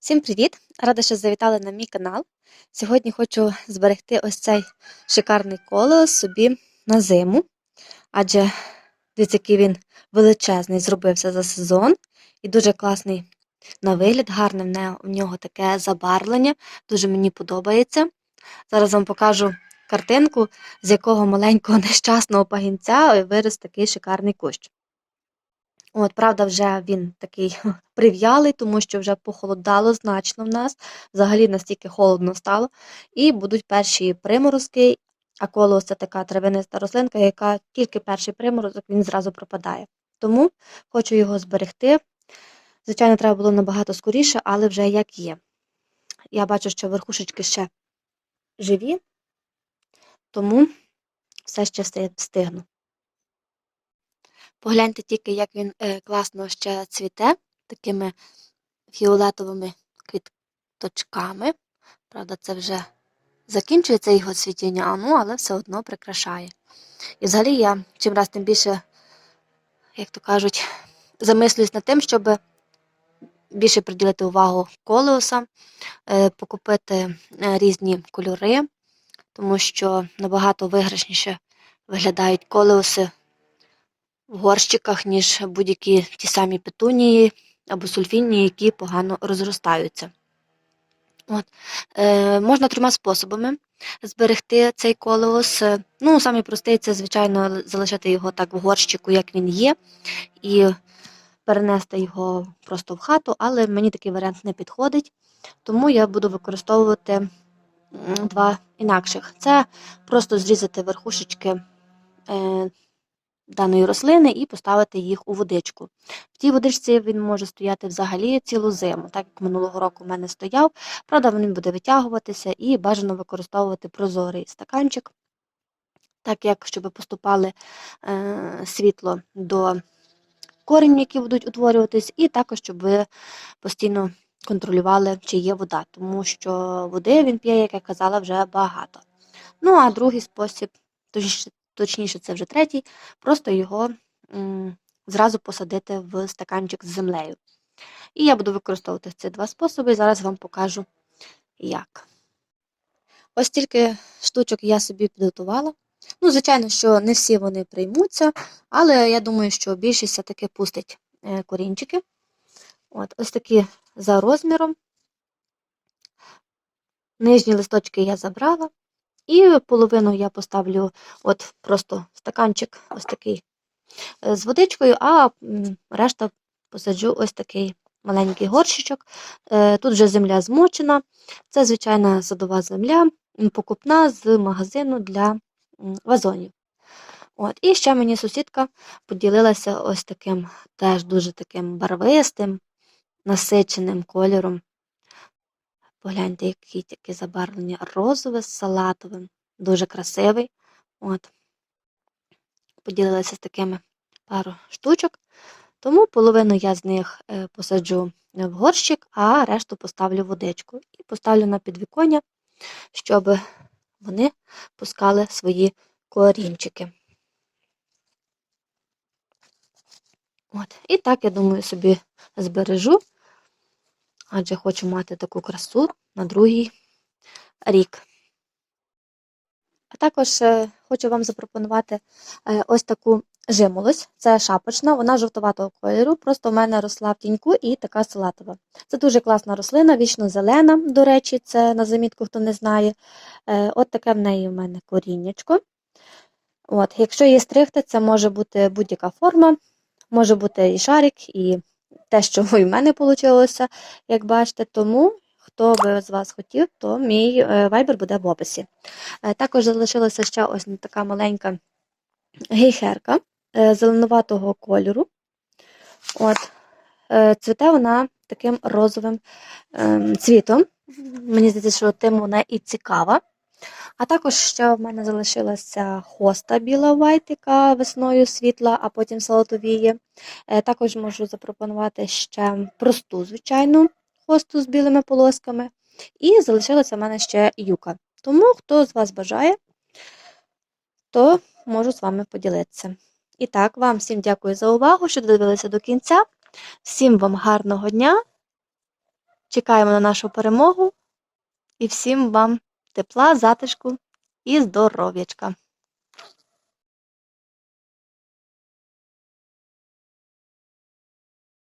Всім привіт! Рада, що завітали на мій канал. Сьогодні хочу зберегти ось цей шикарний колеос собі на зиму. Адже дивіться, який він величезний зробився за сезон і дуже класний на вигляд, гарне в нього таке забарвлення, дуже мені подобається. Зараз вам покажу картинку, з якого маленького нещасного пагінця виріс такий шикарний кущ. От, правда, вже він такий прив'ялий, тому що вже похолодало значно в нас. Взагалі настільки холодно стало. І будуть перші приморозки, а колос це така травяниста рослинка, яка тільки перший приморозок він зразу пропадає. Тому хочу його зберегти. Звичайно, треба було набагато скоріше, але вже як є. Я бачу, що верхушечки ще живі, тому все ще встигну. Погляньте тільки, як він е, класно ще цвіте такими фіолетовими квіточками. Правда, це вже закінчується його цвітіння, ну, але все одно прикрашає. І взагалі я чим раз тим більше, як то кажуть, замислююсь над тим, щоб більше приділити увагу колеуса, е, покупити е, різні кольори, тому що набагато виграшніше виглядають колеуси в горщиках, ніж будь-які ті самі петунії або сульфінії, які погано розростаються. От. Е, можна трьома способами зберегти цей колеус. Е, Ну, самий простий це, звичайно, залишити його так в горщику, як він є, і перенести його просто в хату, але мені такий варіант не підходить, тому я буду використовувати два інакших. Це просто зрізати верхушечки е, даної рослини і поставити їх у водичку. В тій водичці він може стояти взагалі цілу зиму, так як минулого року в мене стояв. Правда, він буде витягуватися і бажано використовувати прозорий стаканчик, так як щоб поступали е, світло до коренів, які будуть утворюватись, і також, щоб ви постійно контролювали, чи є вода, тому що води він п'є, як я казала, вже багато. Ну, а другий спосіб, точніше, точніше це вже третій, просто його зразу посадити в стаканчик з землею. І я буду використовувати ці два способи, і зараз вам покажу, як. Ось тільки штучок я собі підготувала. Ну, звичайно, що не всі вони приймуться, але я думаю, що більшість все-таки пустить е, корінчики. От, ось такі за розміром. Нижні листочки я забрала. І половину я поставлю от просто стаканчик ось такий е, з водичкою, а решта посаджу ось такий маленький горщичок. Е, Тут вже земля змочена. Це звичайна садова земля, покупна з магазину для вазонів. От. І ще мені сусідка поділилася ось таким теж дуже таким барвистим, насиченим кольором. Погляньте, який таке забарвлення розове з салатовим, дуже красивий. От. Поділилася з такими пару штучок. Тому половину я з них е, посаджу в горщик, а решту поставлю в водичку. І поставлю на підвіконня, щоб вони пускали свої корінчики. От. І так, я думаю, собі збережу, адже хочу мати таку красу на другий рік. А також е, хочу вам запропонувати е, ось таку жимолость. Це шапочна, вона жовтуватого кольору, просто в мене росла в тіньку і така салатова. Це дуже класна рослина, вічно зелена, до речі, це на замітку, хто не знає. Е, От таке в неї в мене коріннячко. От, якщо її стригти, це може бути будь-яка форма, може бути і шарик, і те, що в мене вийшло, як бачите. Тому, хто би з вас хотів, то мій е, вайбер буде в описі. Е, Також залишилася ще ось така маленька гейхерка е, зеленуватого кольору. От. Цвіте вона таким розовим ем, цвітом. Мені здається, що тим вона і цікава. А також ще в мене залишилася хоста біла яка весною світла, а потім салатовіє. Е, Також можу запропонувати ще просту, звичайну, хосту з білими полосками. І залишилася в мене ще юка. Тому, хто з вас бажає, то можу з вами поділитися. І так, вам всім дякую за увагу, що додивилися до кінця. Всім вам гарного дня Чекаємо на нашу перемогу і всім вам тепла, затишку і здоров'ячка.